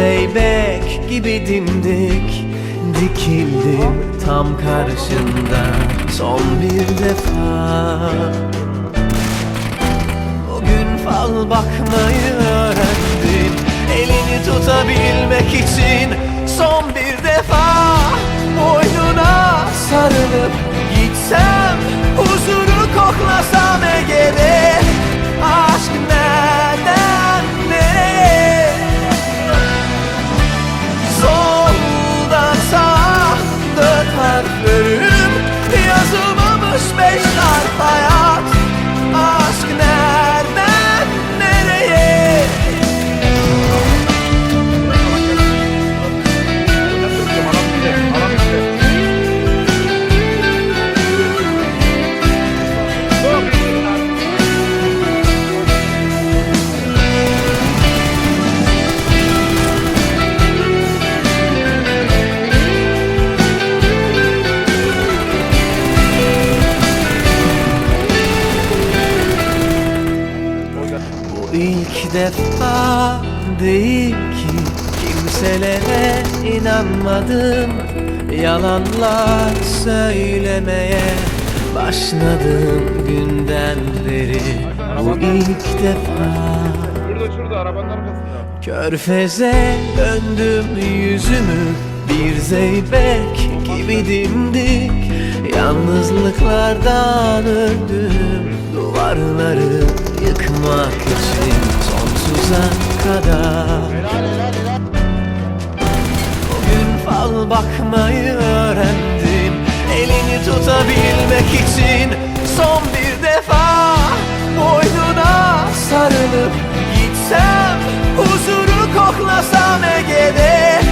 zeybek gibi dimdik Dikildim tam karşında son bir defa. Bugün fal bakmayı öğrendim Elini tutabilmek ilk defa değil ki Kimselere inanmadım. Yalanlar söylemeye Başladım günden beri. Bu ilk defa Şurada şurada arabanın arkasında. Körfeze döndüm yüzümü. Bir zeybek gibi dimdik Yalnızlıklardan öldüm sonsuza kadar Bugün fal bakmayı öğrendim. Elini tutabilmek için son bir